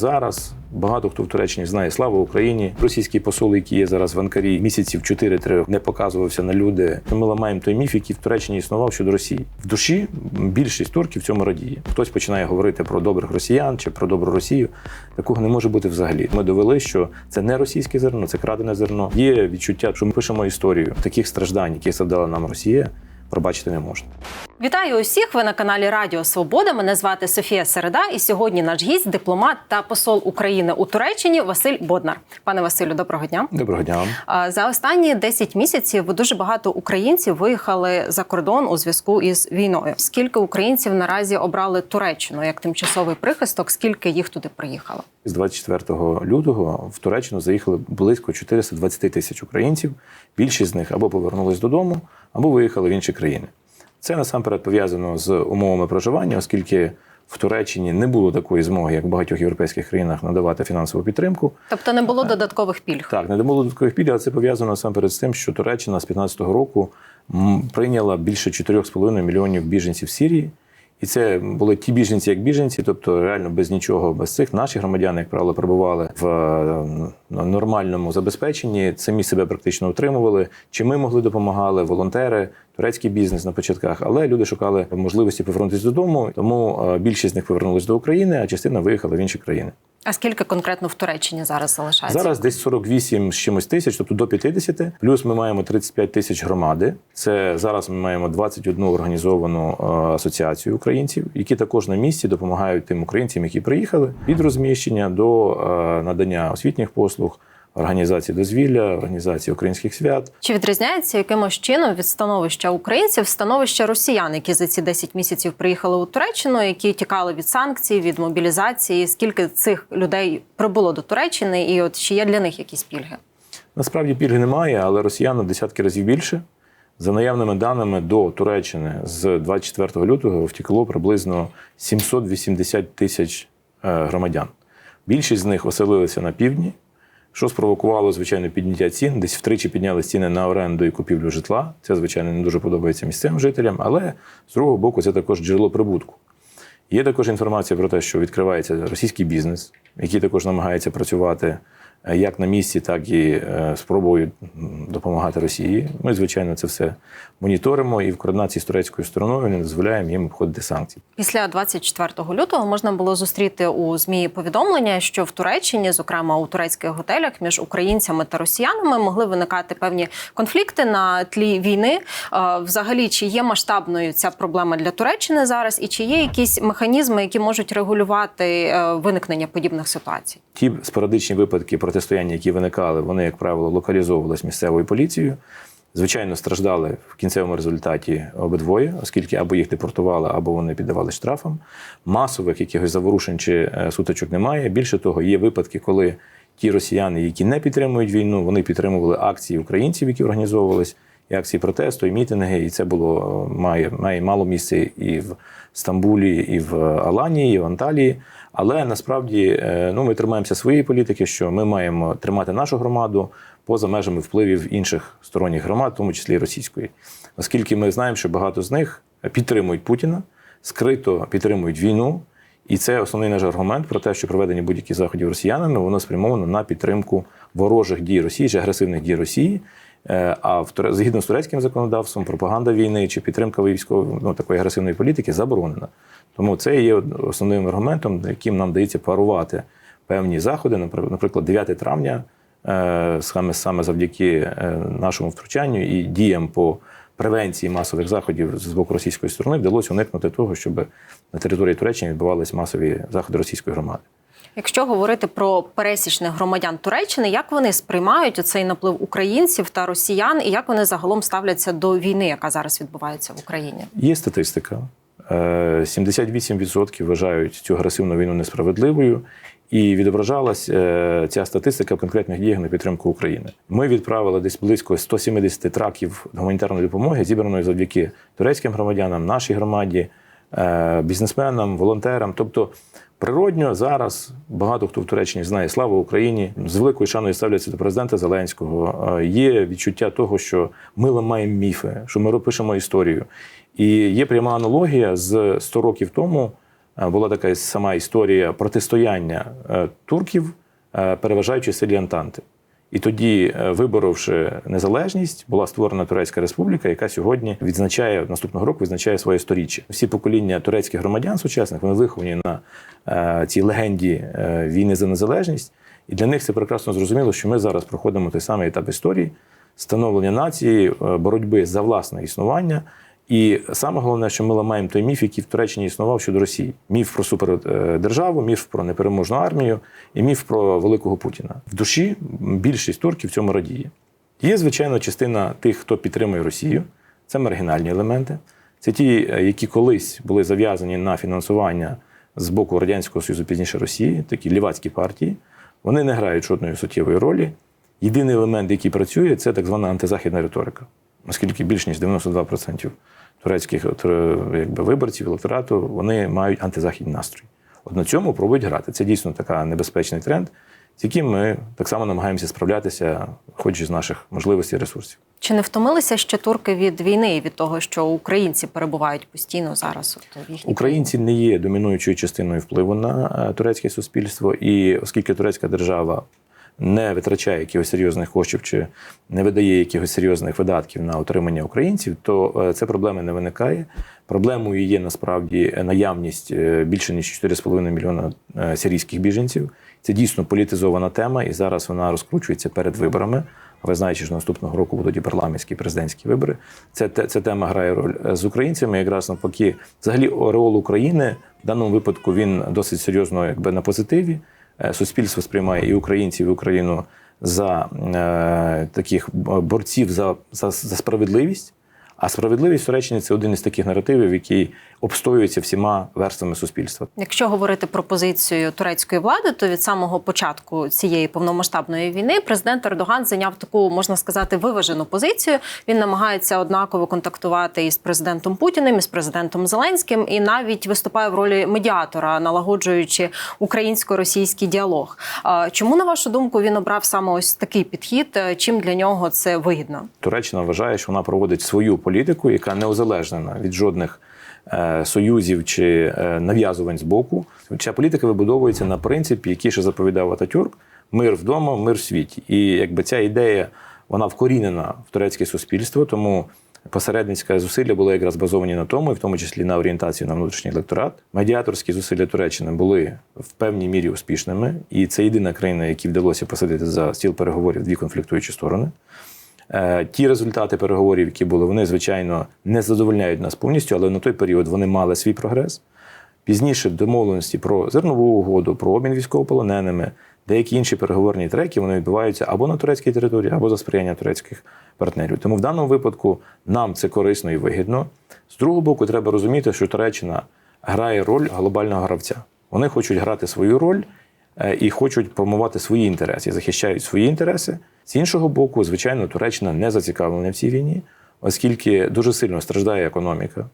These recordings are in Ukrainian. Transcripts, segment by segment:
Зараз багато хто в Туреччині знає слава Україні. Російський посол, який є зараз в Анкарі, місяців 4-3 не показувався на люди. Ми ламаємо той міф, який в Туреччині існував щодо Росії. В душі більшість турків цьому радіє. Хтось починає говорити про добрих росіян чи про добру Росію. Такого не може бути взагалі. Ми довели, що це не російське зерно, це крадене зерно. Є відчуття, що ми пишемо історію таких страждань, які завдала нам Росія. Пробачити не можна. Вітаю усіх! Ви на каналі Радіо Свобода. Мене звати Софія Середа, і сьогодні наш гість, дипломат та посол України у Туреччині Василь Боднар. Пане Василю, доброго дня. Доброго дня. За останні 10 місяців дуже багато українців виїхали за кордон у зв'язку із війною. Скільки українців наразі обрали Туреччину як тимчасовий прихисток? Скільки їх туди приїхало? З 24 лютого в Туреччину заїхали близько 420 тисяч українців. Більшість з них або повернулись додому, або виїхали в інші країни. Це насамперед пов'язано з умовами проживання, оскільки в Туреччині не було такої змоги, як в багатьох європейських країнах, надавати фінансову підтримку. Тобто не було додаткових пільг. Так, не було додаткових пільг, але це пов'язано насамперед з тим, що Туреччина з 2015 року прийняла більше 4,5 мільйонів біженців з Сирії. І це були ті біженці, як біженці, тобто реально без нічого, без цих наші громадяни, як правило, перебували в е, нормальному забезпеченні, самі себе практично утримували. Чи ми могли допомагали, волонтери, турецький бізнес на початках, але люди шукали можливості повернутися додому, тому е, більшість з них повернулись до України, а частина виїхала в інші країни. А скільки конкретно в Туреччині зараз залишається? Зараз десь 48 з чимось тисяч, тобто до 50. Плюс ми маємо 35 тисяч громади. Це зараз ми маємо 21 організовану е, асоціацію українців, які також на місці допомагають тим українцям, які приїхали від розміщення до е, надання освітніх послуг. Організації дозвілля, організації українських свят. Чи відрізняється якимось чином від становища українців становище росіян, які за ці 10 місяців приїхали у Туреччину, які тікали від санкцій, від мобілізації? Скільки цих людей прибуло до Туреччини, і от чи є для них якісь пільги? Насправді пільги немає, але росіян десятки разів більше. За наявними даними до Туреччини з 24 лютого втекло приблизно 780 тисяч е, громадян. Більшість з них оселилися на півдні, що спровокувало, звичайно, підняття цін. Десь втричі підняли ціни на оренду і купівлю житла. Це, звичайно, не дуже подобається місцевим жителям, але з другого боку, це також джерело прибутку. Є також інформація про те, що відкривається російський бізнес, який також намагається працювати як на місці, так і е, спробує м, допомагати Росії. Ми, звичайно, це все моніторимо і в координації з турецькою стороною не дозволяємо їм обходити санкції. Після 24 лютого можна було зустріти у змі повідомлення, що в Туреччині, зокрема у турецьких готелях, між українцями та росіянами могли виникати певні конфлікти на тлі війни. Е, Взагалі, чи є масштабною ця проблема для Туреччини зараз, і чи є якісь механізми, які можуть регулювати е, виникнення подібних ситуацій? Ті спорадичні випадки протистояння, які виникали, вони, як правило, локалізовувалися місцевою поліцією. Звичайно, страждали в кінцевому результаті обидвоє, оскільки або їх депортували, або вони піддавали штрафам. Масових якихось заворушень чи е, сутичок немає. Більше того, є випадки, коли ті росіяни, які не підтримують війну, вони підтримували акції українців, які організовувались, і акції протесту, і мітинги. І це було е, має, має мало місця і в Стамбулі, і в Аланії, і в Анталії. Але насправді е, ну, ми тримаємося своєї політики, що ми маємо тримати нашу громаду поза межами впливів інших сторонніх громад, в тому числі і російської, оскільки ми знаємо, що багато з них підтримують Путіна, скрито підтримують війну. І це основний наш аргумент про те, що проведення будь-яких заходів росіянами воно спрямовано на підтримку ворожих дій Росії чи агресивних дій Росії. Е, А в згідно з турецьким законодавством, пропаганда війни чи підтримка військової ну, такої агресивної політики заборонена. Тому це є основним аргументом, яким нам дається парувати певні заходи. Напри- Наприклад, 9 травня, е, саме саме завдяки е, нашому втручанню і діям по превенції масових заходів з боку російської сторони вдалося уникнути того, щоб на території Туреччини відбувалися масові заходи російської громади. Якщо говорити про пересічних громадян Туреччини, як вони сприймають цей наплив українців та росіян, і як вони загалом ставляться до війни, яка зараз відбувається в Україні? Є статистика. Е, 78% вважають цю агресивну війну несправедливою, і відображалась е, ця статистика в конкретних діях на підтримку України. Ми відправили десь близько 170 траків гуманітарної допомоги, зібраної завдяки турецьким громадянам, нашій громаді, е, бізнесменам, волонтерам. Тобто, природньо зараз багато хто в Туреччині знає слава Україні. З великою шаною ставляться до президента Зеленського. Е, Є відчуття того, що ми ламаємо міфи, що ми пишемо історію. І є пряма аналогія з 100 років тому. е, була така сама історія протистояння е, турків, переважаючи силі Антанти. І тоді, е, виборовши незалежність, була створена Турецька Республіка, яка сьогодні відзначає наступного року відзначає своє сторіччя. Всі покоління турецьких громадян сучасних вони виховані на е, цій легенді е, війни за незалежність. І для них це прекрасно зрозуміло, що ми зараз проходимо той самий етап історії становлення нації, е, боротьби за власне існування. І саме головне, що ми ламаємо той міф, який в Туреччині існував щодо Росії: міф про супердержаву, міф про непереможну армію і міф про великого Путіна. В душі більшість турків в цьому радіє. Є, звичайно, частина тих, хто підтримує Росію. Це маргінальні елементи. Це ті, е, які колись були зав'язані на фінансування з боку Радянського Союзу, пізніше Росії, такі лівацькі партії. Вони не грають жодної суттєвої ролі. Єдиний елемент, який працює, це так звана антизахідна риторика, оскільки більш ніж 92% турецьких е, якби, виборців, електорату, вони мають антизахідний настрій. От на цьому пробують грати. Це дійсно така небезпечний тренд, з яким ми так само намагаємося справлятися, хоч і з наших можливостей і ресурсів. Чи не втомилися ще турки від війни і від того, що українці перебувають постійно зараз? От в їхній Українці не є домінуючою частиною впливу на е, турецьке суспільство, і оскільки турецька держава не витрачає якихось серйозних коштів чи не видає якихось серйозних видатків на утримання українців, то е, це проблеми не виникає. Проблемою є насправді наявність е, більше ніж 4,5 мільйона е, сирійських біженців. Це дійсно політизована тема, і зараз вона розкручується перед виборами. Ви знаєте, що наступного року будуть і парламентські і президентські вибори. Це, ця тема грає роль з українцями. Якраз навпаки, взагалі ореол України в даному випадку він досить серйозно, якби на позитиві. Е, Суспільство сприймає і українців, і Україну за е, таких борців за, за, за справедливість. А справедливість в Туреччині це один із таких наративів, який обстоюється всіма верствами суспільства. Якщо говорити про позицію турецької влади, то від самого початку цієї повномасштабної війни президент Ердоган зайняв таку, можна сказати, виважену позицію. Він намагається однаково контактувати із президентом Путіним, і з президентом Зеленським, і навіть виступає в ролі медіатора, налагоджуючи українсько-російський діалог. Чому, на вашу думку, він обрав саме ось такий підхід? Чим для нього це вигідно? Туреччина вважає, що вона проводить свою політику, яка не узалежнена від жодних е, союзів чи е, нав'язувань з боку. Ця політика вибудовується на принципі, який ще заповідав Ататюрк: мир вдома, мир в світі. І якби ця ідея вона вкорінена в турецьке суспільство, тому. Посередницьке зусилля були якраз базовані на тому, і в тому числі на орієнтацію на внутрішній електорат. Медіаторські зусилля Туреччини були в певній мірі успішними, і це єдина країна, якій вдалося посадити за стіл переговорів дві конфліктуючі сторони. Е, Ті результати переговорів, які були, вони, звичайно, не задовольняють нас повністю, але на той період вони мали свій прогрес. Пізніше домовленості про зернову угоду, про обмін військовополоненими, деякі інші переговорні треки вони відбуваються або на турецькій території, або за сприяння турецьких партнерів. Тому в даному випадку нам це корисно і вигідно. З другого боку, треба розуміти, що Туреччина грає роль глобального гравця. Вони хочуть грати свою роль і хочуть промувати свої інтереси, захищають свої інтереси. З іншого боку, звичайно, Туреччина не зацікавлена в цій війні, оскільки дуже сильно страждає економіка.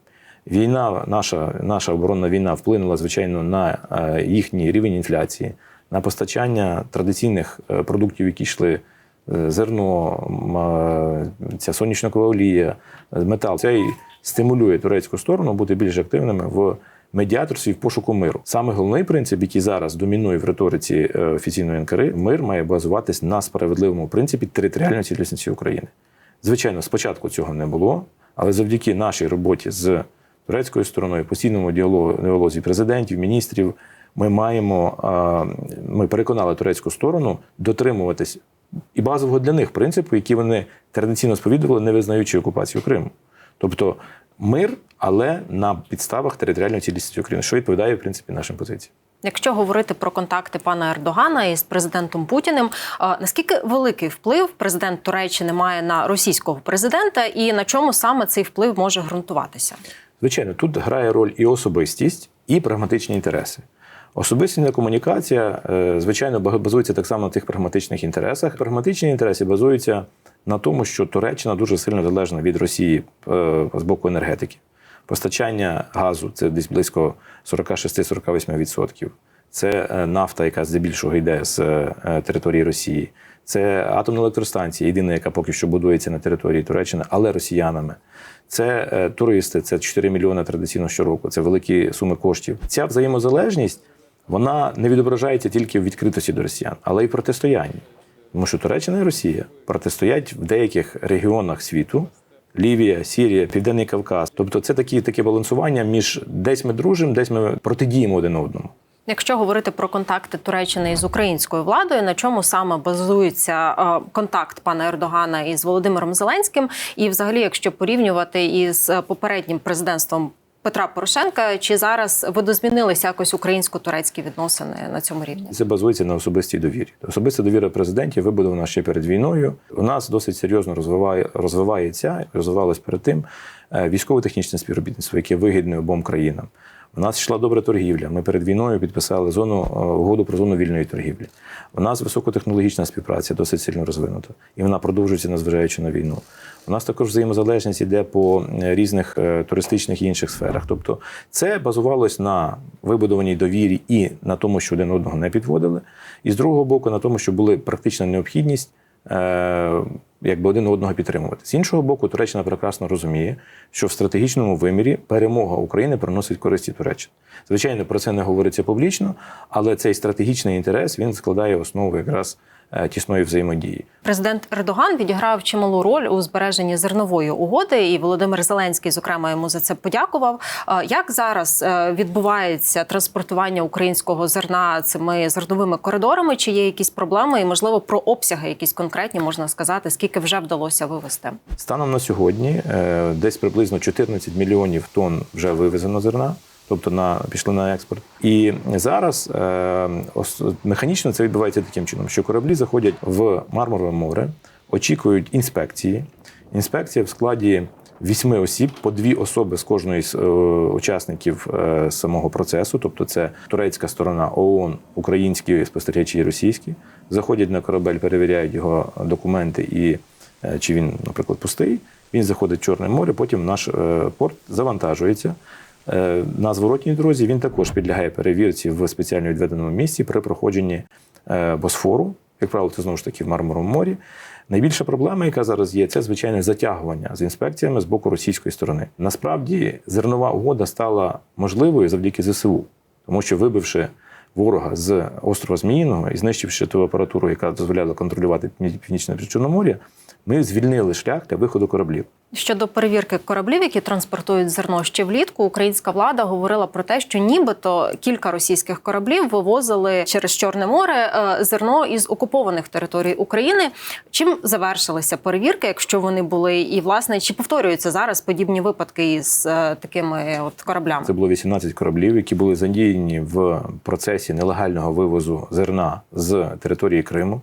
Війна, наша, наша оборонна війна вплинула, звичайно, на е, їхній рівень інфляції, на постачання традиційних е, продуктів, які йшли е, зерно, е, ця соняшникова олія, е, метал. Це і стимулює турецьку сторону бути більш активними в медіаторстві в пошуку миру. Саме головний принцип, який зараз домінує в риториці е, офіційної НКРИ, мир має базуватись на справедливому принципі територіальної цілісності України. Звичайно, спочатку цього не було, але завдяки нашій роботі з турецькою стороною, постійному діалозі президентів, міністрів, ми маємо ми переконали турецьку сторону дотримуватись і базового для них принципу, який вони традиційно сповідували, не визнаючи окупацію Криму. Тобто мир, але на підставах територіальної цілісності України, що відповідає в принципі нашим позиціям. Якщо говорити про контакти пана Ердогана із президентом Путіним, наскільки великий вплив президент Туреччини має на російського президента, і на чому саме цей вплив може ґрунтуватися? Звичайно, тут грає роль і особистість, і прагматичні інтереси. Особистісна комунікація, е, звичайно, базується так само на тих прагматичних інтересах. Прагматичні інтереси базуються на тому, що Туреччина дуже сильно залежна від Росії е, з боку енергетики. Постачання газу це десь близько 46-48%. це е, нафта, яка здебільшого йде з території Росії. Це атомна електростанція, єдина, яка поки що будується на території Туреччини, але росіянами. Це туристи, це 4 мільйони традиційно щороку, це великі суми коштів. Ця взаємозалежність вона не відображається тільки в відкритості до росіян, але й протистоянні. Тому що Туреччина і Росія протистоять в деяких регіонах світу. Лівія, Сірія, Південний Кавказ. Тобто це такі, таке балансування між десь ми дружимо, десь ми протидіємо один одному. Якщо говорити про контакти Туреччини із українською владою, на чому саме базується е, контакт пана Ердогана із Володимиром Зеленським, і взагалі, якщо порівнювати із е, попереднім президентством Петра Порошенка, чи зараз видозмінилися якось українсько-турецькі відносини на цьому рівні? Це базується на особистій довірі. Особиста довіра президентів вибудована ще перед війною. У нас досить серйозно розвиває, розвивається, розвивалось перед тим е, військово-технічне співробітництво, яке вигідне обом країнам. У нас йшла добра торгівля. Ми перед війною підписали зону е, угоду про зону вільної торгівлі. У нас високотехнологічна співпраця досить сильно розвинута, і вона продовжується, незважаючи на війну. У нас також взаємозалежність іде по е, різних е, туристичних і інших сферах. Тобто, це базувалось на вибудованій довірі і на тому, що один одного не підводили, і з другого боку, на тому, що була практична необхідність. Е, Якби один одного підтримувати з іншого боку, Туреччина прекрасно розуміє, що в стратегічному вимірі перемога України приносить користі Туреччини. Звичайно, про це не говориться публічно, але цей стратегічний інтерес він складає основу якраз тісної взаємодії. Президент Ердоган відіграв чималу роль у збереженні зернової угоди, і Володимир Зеленський, зокрема, йому за це подякував. Е, Як зараз е, відбувається транспортування українського зерна цими зерновими коридорами? Чи є якісь проблеми? І можливо про обсяги, якісь конкретні можна сказати, скільки вже вдалося вивезти? Станом на сьогодні е, десь приблизно 14 мільйонів тонн вже вивезено зерна. Тобто на пішли на експорт, і зараз е, механічно це відбувається таким чином, що кораблі заходять в Мармурове море, очікують інспекції. Інспекція в складі вісьми осіб, по дві особи з кожної з е, учасників е, самого процесу, тобто це турецька сторона ООН, українські спостерігачі і російські, заходять на корабель, перевіряють його документи і е, чи він, наприклад, пустий. Він заходить в Чорне море, потім наш е, порт завантажується. Е, На зворотній дорозі він також підлягає перевірці в спеціально відведеному місці при проходженні е, Босфору. Як правило, це знову ж таки в Мармуровому морі. Найбільша проблема, яка зараз є, це звичайне затягування з інспекціями з боку російської сторони. Насправді зернова угода стала можливою завдяки ЗСУ, тому що вибивши ворога з острова Зміїного і знищивши ту апаратуру, яка дозволяла контролювати північне Чорномор'я, ми звільнили шлях для виходу кораблів. Щодо перевірки кораблів, які транспортують зерно ще влітку, українська влада говорила про те, що нібито кілька російських кораблів вивозили через Чорне море е, зерно із окупованих територій України. Чим завершилися перевірки, якщо вони були, і власне чи повторюються зараз подібні випадки із е, такими от кораблями? Це було 18 кораблів, які були задіяні в процесі нелегального вивозу зерна з території Криму.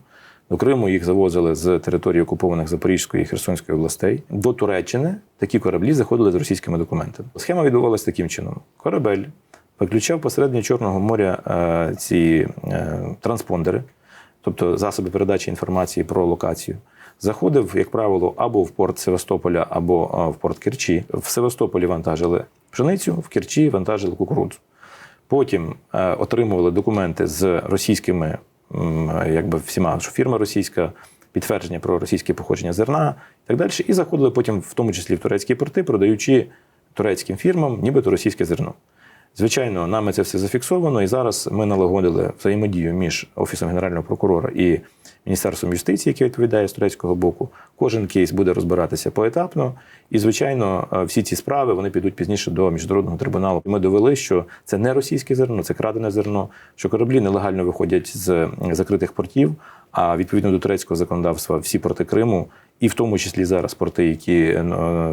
До Криму їх завозили з території окупованих Запорізької і Херсонської областей. До Туреччини такі кораблі заходили з російськими документами. Схема відбувалася таким чином: корабель виключав посередині Чорного моря е, ці е, транспондери, тобто засоби передачі інформації про локацію. Заходив, як правило, або в порт Севастополя, або е, в порт Керчі. В Севастополі вантажили пшеницю, в Керчі вантажили кукурудзу. Потім отримували документи з російськими, якби всіма, що фірма російська, підтвердження про російське походження зерна і так далі. І заходили потім, в тому числі в турецькі порти, продаючи турецьким фірмам, нібито російське зерно. Звичайно, нами це все зафіксовано, і зараз ми налагодили взаємодію між Офісом Генерального прокурора і Міністерством юстиції, яке відповідає з турецького боку. Кожен кейс буде розбиратися поетапно. І, звичайно, е, всі ці справи вони підуть пізніше до міжнародного трибуналу. Ми довели, що це не російське зерно, це крадене зерно, що кораблі нелегально виходять з закритих портів. А відповідно до турецького законодавства, всі порти Криму, і в тому числі зараз порти, які е,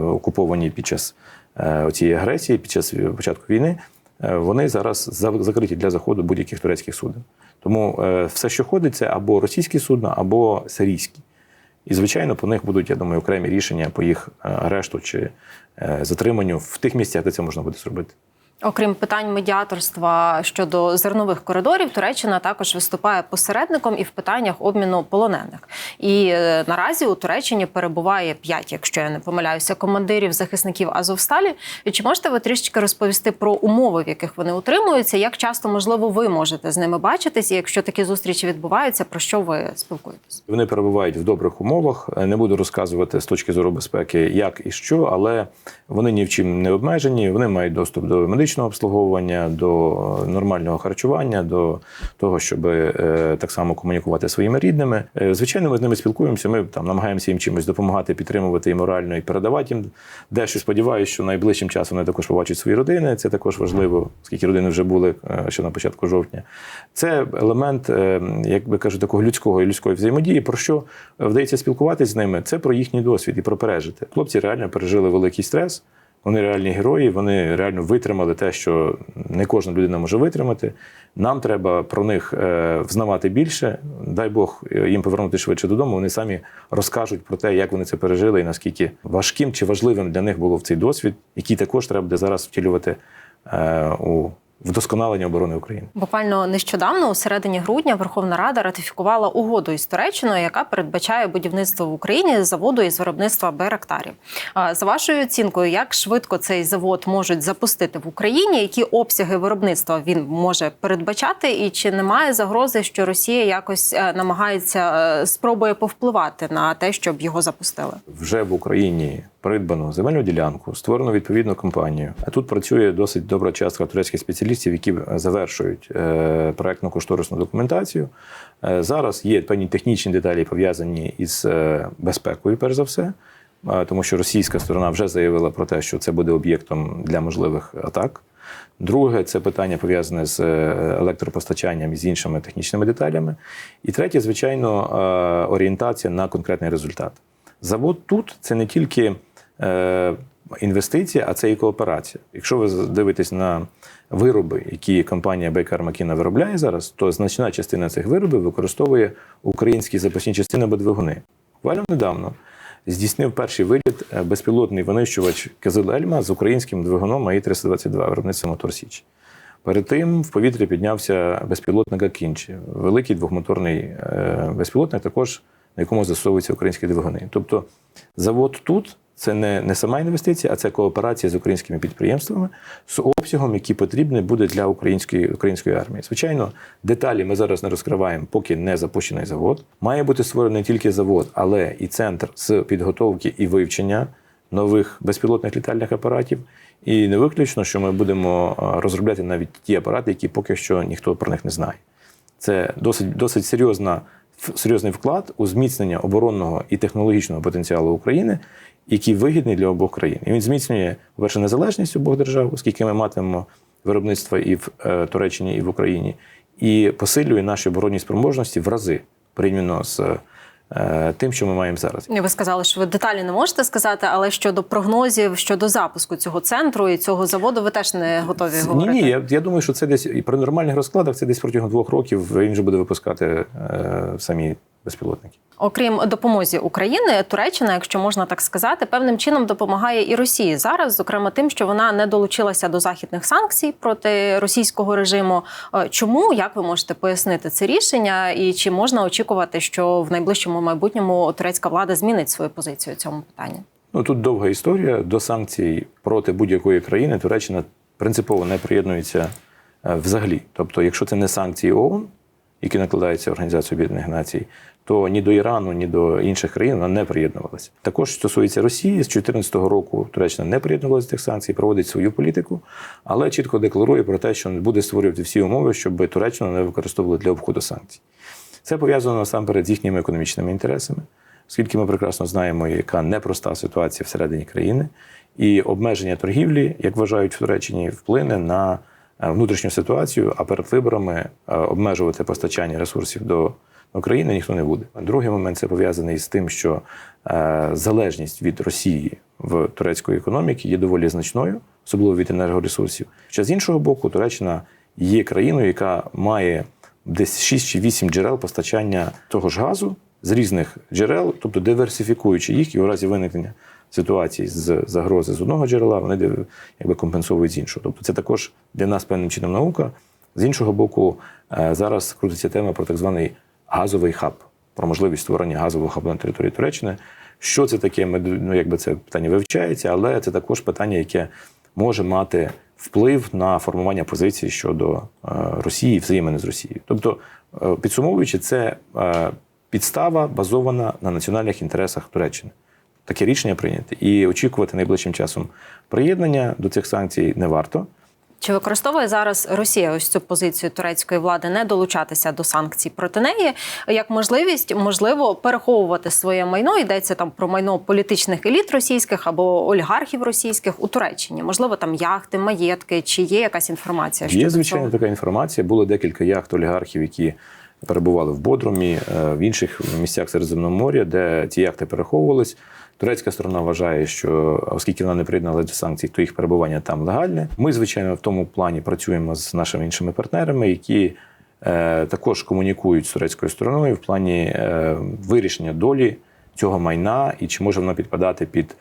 окуповані під час е, цієї агресії, під час початку війни, е, вони зараз закриті для заходу будь-яких турецьких суден. Тому е, все, що ходить, це або російські судна, або сирійські. І, звичайно, по них будуть, я думаю, окремі рішення по їх е, арешту чи е, затриманню в тих місцях, де це можна буде зробити. Окрім питань медіаторства щодо зернових коридорів, Туреччина також виступає посередником і в питаннях обміну полонених. І е, наразі у Туреччині перебуває п'ять, якщо я не помиляюся, командирів захисників Азовсталі. І чи можете ви трішечки розповісти про умови, в яких вони утримуються? Як часто можливо ви можете з ними бачитись? І якщо такі зустрічі відбуваються, про що ви спілкуєтесь? Вони перебувають в добрих умовах. Е, Не буду розказувати з точки зору безпеки, як і що, але вони ні в чим не обмежені. Вони мають доступ до медичного обслуговування, до нормального харчування, до того, щоб е, так само комунікувати своїми рідними. Е, Звичайно, ми з ними спілкуємося. Ми там намагаємося їм чимось допомагати, підтримувати і морально, і передавати їм дещо. Сподіваюся, що найближчим часом вони також побачать свої родини. Це також важливо, оскільки родини вже були е, ще на початку жовтня. Це елемент, як би кажуть, такого людського і людської взаємодії. Про що вдається спілкуватися з ними? Це про їхній досвід і про пережити. Хлопці реально пережили великий стрес. Вони реальні герої, вони реально витримали те, що не кожна людина може витримати. Нам треба про них е, взнавати більше. Дай Бог е, їм повернути швидше додому. Вони самі розкажуть про те, як вони це пережили, і наскільки важким чи важливим для них було в цей досвід, який також треба буде зараз втілювати е, у вдосконалення оборони України. Буквально нещодавно, у середині грудня, Верховна Рада ратифікувала угоду із Туреччиною, яка передбачає будівництво в Україні заводу із виробництва байрактарів. За вашою оцінкою, як швидко цей завод можуть запустити в Україні? Які обсяги виробництва він може передбачати? І чи немає загрози, що Росія якось е, намагається е, спробує повпливати на те, щоб його запустили? вже в Україні придбано земельну ділянку, створено відповідну компанію. А тут працює досить добра частка турецьких спеціалістів, які завершують е, проектно-кошторисну документацію. Е, зараз є певні технічні деталі пов'язані із е, безпекою, перш за все. Тому що російська сторона вже заявила про те, що це буде об'єктом для можливих атак. Друге, це питання пов'язане з електропостачанням і з іншими технічними деталями. І третє, звичайно, орієнтація на конкретний результат. Завод тут це не тільки інвестиція, а це і кооперація. Якщо ви дивитесь на вироби, які компанія Baker Макіна виробляє зараз, то значна частина цих виробів використовує українські запасні частини або двигуни. Буквально недавно здійснив перший виліт е, безпілотний винищувач Кизил Ельма з українським двигуном АІ-322 виробництва Мотор Січ. Перед тим в повітрі піднявся безпілотник Акінчі, великий двохмоторний е, безпілотник, також на якому застосовуються українські двигуни. Тобто завод тут це не, не сама інвестиція, а це кооперація з українськими підприємствами з обсягом, який потрібний буде для української, української армії. Звичайно, деталі ми зараз не розкриваємо, поки не запущений завод. Має бути створений тільки завод, але і центр з підготовки і вивчення нових безпілотних літальних апаратів. І не виключно, що ми будемо розробляти навіть ті апарати, які поки що ніхто про них не знає. Це досить, досить серйозна, серйозний вклад у зміцнення оборонного і технологічного потенціалу України, який вигідний для обох країн. І він зміцнює, по-перше, незалежність обох держав, оскільки ми матимемо виробництво і в е, Туреччині, і в Україні, і посилює наші оборонні спроможності в рази порівняно з е, тим, що ми маємо зараз. Ви сказали, що ви деталі не можете сказати, але щодо прогнозів щодо запуску цього центру і цього заводу, ви теж не готові Ні, говорити. ні, я, я думаю, що це десь і при нормальних розкладах це десь протягом двох років він вже буде випускати е, самі безпілотники. Окрім допомозі України, Туреччина, якщо можна так сказати, певним чином допомагає і Росії зараз, зокрема тим, що вона не долучилася до західних санкцій проти російського режиму. Е, Чому як ви можете пояснити це рішення, і чи можна очікувати, що в найближчому майбутньому турецька влада змінить свою позицію у цьому питанні? Ну тут довга історія. До санкцій проти будь-якої країни Туреччина принципово не приєднується е, взагалі. Тобто, якщо це не санкції ООН, які накладаються Організацією Об'єднаних Націй, то ні до Ірану, ні до інших країн вона не приєднувалася. Також стосується Росії, з 2014 року Туреччина не приєднувалася до тих санкцій, проводить свою політику, але чітко декларує про те, що буде створювати всі умови, щоб Туреччину не використовували для обходу санкцій. Це пов'язано насамперед з їхніми економічними інтересами, оскільки ми прекрасно знаємо, яка непроста ситуація всередині країни, і обмеження торгівлі, як вважають в Туреччині, вплине на внутрішню ситуацію, а перед виборами е, обмежувати постачання ресурсів до України ніхто не буде. Другий момент це пов'язаний з тим, що е, залежність від Росії в турецької економіки є доволі значною, особливо від енергоресурсів. Ще з іншого боку, Туреччина є країною, яка має десь 6 чи 8 джерел постачання того ж газу, з різних джерел, тобто диверсифікуючи їх, і у разі виникнення ситуації з загрози з одного джерела, вони якби компенсують з іншого. Тобто це також для нас певним чином наука. З іншого боку, е, зараз крутиться тема про так званий газовий хаб, про можливість створення газового хабу на території Туреччини. Що це таке? Ну, якби це питання вивчається, але це також питання, яке може мати вплив на формування позиції щодо е, Росії, взаємини з Росією. Тобто, е, підсумовуючи, це підстава базована на національних інтересах Туреччини. Таке рішення прийняте. І очікувати найближчим часом приєднання до цих санкцій не варто. Чи використовує зараз Росія ось цю позицію турецької влади не долучатися до санкцій проти неї як можливість, можливо, переховувати своє майно? Йдеться там про майно політичних еліт російських або олігархів російських у Туреччині? Можливо, там яхти, маєтки, чи є якась інформація? Є звичайно цього? така інформація. Було декілька яхт олігархів, які перебували в Бодрумі, е, в інших місцях Середземного моря, де ці яхти переховувались. Турецька сторона вважає, що оскільки вона не приєдналася до санкцій, то їх перебування там легальне. Ми, звичайно, в тому плані працюємо з нашими іншими партнерами, які е, також комунікують з турецькою стороною в плані е, вирішення долі цього майна і чи може воно підпадати під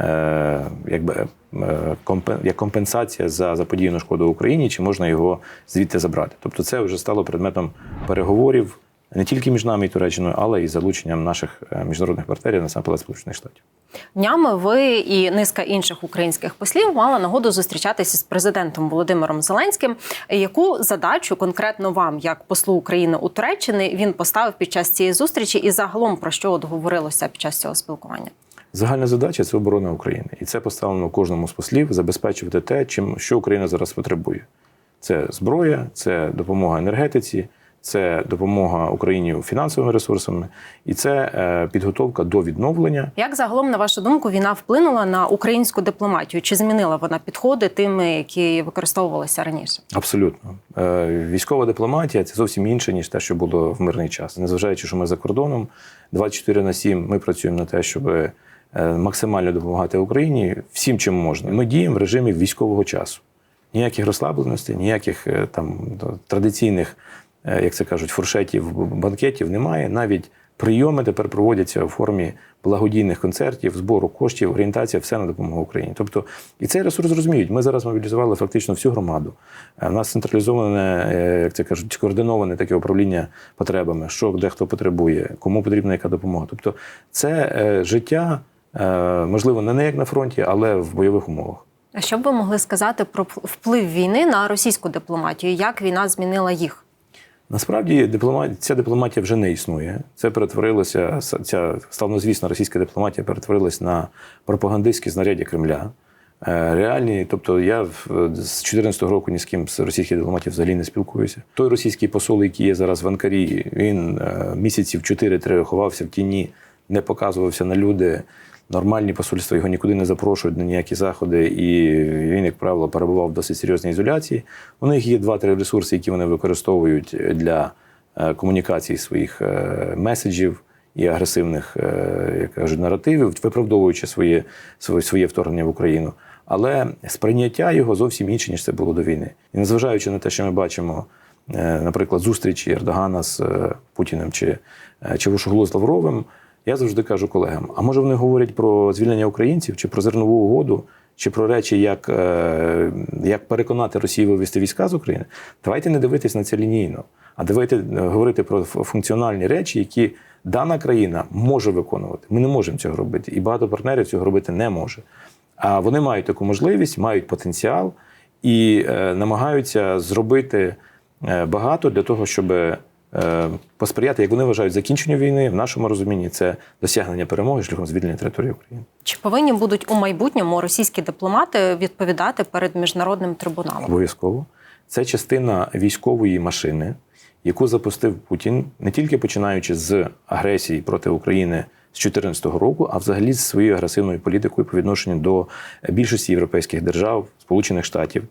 е, якби, е, як компенсація за заподіяну шкоду Україні, чи можна його звідти забрати. Тобто це вже стало предметом переговорів не тільки між нами і Туреччиною, але і залученням наших е, міжнародних партнерів, насамперед Сполучених Штатів. Днями ви і низка інших українських послів мали нагоду зустрічатися з президентом Володимиром Зеленським. Яку задачу конкретно вам, як послу України у Туреччині, він поставив під час цієї зустрічі, і загалом про що от говорилося під час цього спілкування? Загальна задача це оборона України, і це поставлено кожному з послів забезпечувати те, чим що Україна зараз потребує. Це зброя, це допомога енергетиці, це допомога Україні фінансовими ресурсами, і це е, підготовка до відновлення Як загалом, на вашу думку, війна вплинула на українську дипломатію? Чи змінила вона підходи тими, які використовувалися раніше? Абсолютно. Е, Військова дипломатія це зовсім інше, ніж те, що було в мирний час. Незважаючи, що ми за кордоном, 24 на 7 ми працюємо на те, щоб е, максимально допомагати Україні всім, чим можна. Ми діємо в режимі військового часу. Ніяких розслабленостей, ніяких там традиційних, як це кажуть, фуршетів, банкетів немає. Навіть прийоми тепер проводяться у формі благодійних концертів, збору коштів, орієнтація все на допомогу Україні. Тобто, і цей ресурс розуміють. Ми зараз мобілізували фактично всю громаду. Е, У нас централізоване, е, як це кажуть, координоване таке управління потребами, що де хто потребує, кому потрібна яка допомога. Тобто, це е, життя, е, можливо, не як на фронті, але в бойових умовах. А що б ви могли сказати про вплив війни на російську дипломатію? Як війна змінила їх? Насправді дипломатія, ця дипломатія вже не існує. Це перетворилося, ця славнозвісна російська дипломатія перетворилась на пропагандистське знаряддя Кремля. Е, Реальні, тобто я з 2014 року ні з ким з російських дипломатів взагалі не спілкуюся. Той російський посол, який є зараз в Анкарі, він е, місяців 4-3 ховався в тіні, не показувався на люди. Нормальні посольства його нікуди не запрошують на ніякі заходи, і він, як правило, перебував в досить серйозній ізоляції. У них є два-три ресурси, які вони використовують для е, комунікації своїх е, меседжів і агресивних е, як кажуть, наративів, виправдовуючи своє, своє, вторгнення в Україну. Але сприйняття його зовсім інше, ніж це було до війни. І незважаючи на те, що ми бачимо, наприклад, зустрічі Ердогана з Путіним чи, чи Вушоглу з Лавровим, я завжди кажу колегам: а може вони говорять про звільнення українців, чи про зернову угоду, чи про речі, як, е, як переконати Росію вивести війська з України? Давайте не дивитись на це лінійно, а давайте е, говорити про функціональні речі, які дана країна може виконувати. Ми не можемо цього робити, і багато партнерів цього робити не може. А вони мають таку можливість, мають потенціал і е, намагаються зробити багато для того, щоб посприяти, як вони вважають, закінченню війни. В нашому розумінні це досягнення перемоги шляхом звільнення території України. Чи повинні будуть у майбутньому російські дипломати відповідати перед міжнародним трибуналом? Обов'язково. Це частина військової машини, яку запустив Путін не тільки починаючи з агресії проти України з 2014 року, а взагалі з своєю агресивною політикою по відношенню до більшості європейських держав, Сполучених Штатів.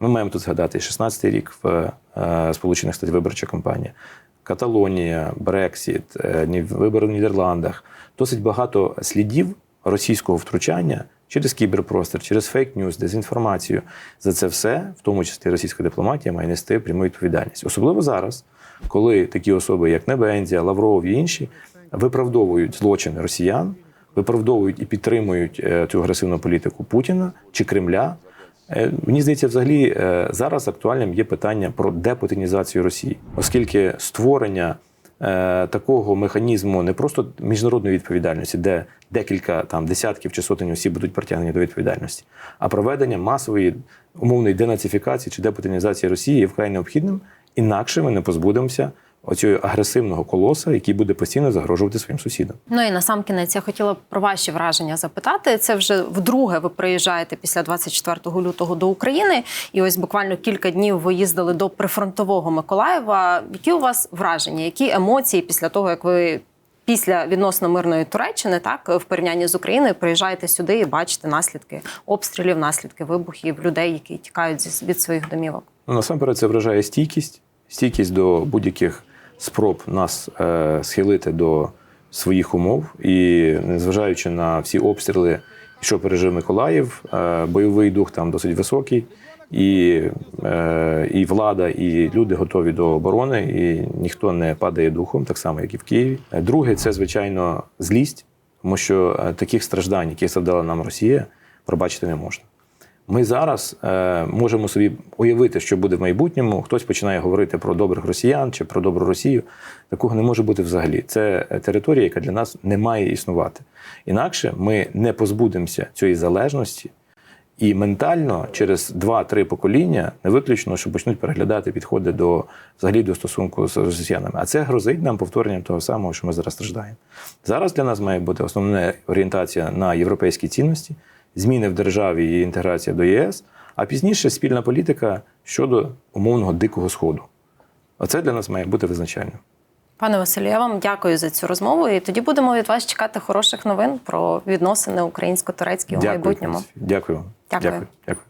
Ми маємо тут згадати 16-й рік в е, Сполучених Штатів виборча кампанія, Каталонія, Брексіт, е, вибори в Нідерландах. Досить багато слідів російського втручання через кіберпростір, через фейк-ньюс, дезінформацію. За це все, в тому числі російська дипломатія, має нести пряму відповідальність. Особливо зараз, коли такі особи, як Небензія, Лавров і інші, виправдовують злочини росіян, виправдовують і підтримують е, цю агресивну політику Путіна чи Кремля. Е, Мені здається, взагалі е, зараз актуальним є питання про депутинізацію Росії, оскільки створення е, такого механізму не просто міжнародної відповідальності, де декілька там десятків чи сотень осіб будуть притягнені до відповідальності, а проведення масової умовної денацифікації чи депутинізації Росії є вкрай необхідним. Інакше ми не позбудемося оцього агресивного колоса, який буде постійно загрожувати своїм сусідам. Ну і на сам кінець я хотіла про ваші враження запитати. Це вже вдруге ви приїжджаєте після 24 лютого до України, і ось буквально кілька днів ви їздили до прифронтового Миколаєва. Які у вас враження? Які емоції після того, як ви після відносно мирної Туреччини, так в порівнянні з Україною, приїжджаєте сюди і бачите наслідки обстрілів, наслідки вибухів, людей, які тікають від своїх домівок? Ну, насамперед, це вражає стійкість, стійкість до будь-яких спроб нас е, схилити до своїх умов. І незважаючи на всі обстріли, що пережив Миколаїв, е, бойовий дух там досить високий, і, е, і влада, і люди готові до оборони, і ніхто не падає духом, так само, як і в Києві. Е, Друге, це звичайно злість, тому що е, таких страждань, які завдала нам Росія, пробачити не можна. Ми зараз е, можемо собі уявити, що буде в майбутньому. Хтось починає говорити про добрих росіян чи про добру Росію. Такого не може бути взагалі. Це територія, яка для нас не має існувати. Інакше ми не позбудемося цієї залежності, і ментально через 2-3 покоління не виключно, що почнуть переглядати підходи до взагалі до стосунку з росіянами. А це грозить нам повторенням того самого, що ми зараз страждаємо. Зараз для нас має бути основна орієнтація на європейські цінності, зміни в державі і інтеграція до ЄС, а пізніше спільна політика щодо умовного дикого сходу. Оце для нас має бути визначальним. Пане Василю, я вам дякую за цю розмову. І тоді будемо від вас чекати хороших новин про відносини українсько-турецькі у майбутньому. Дякую. Дякую. Дякую. Дякую.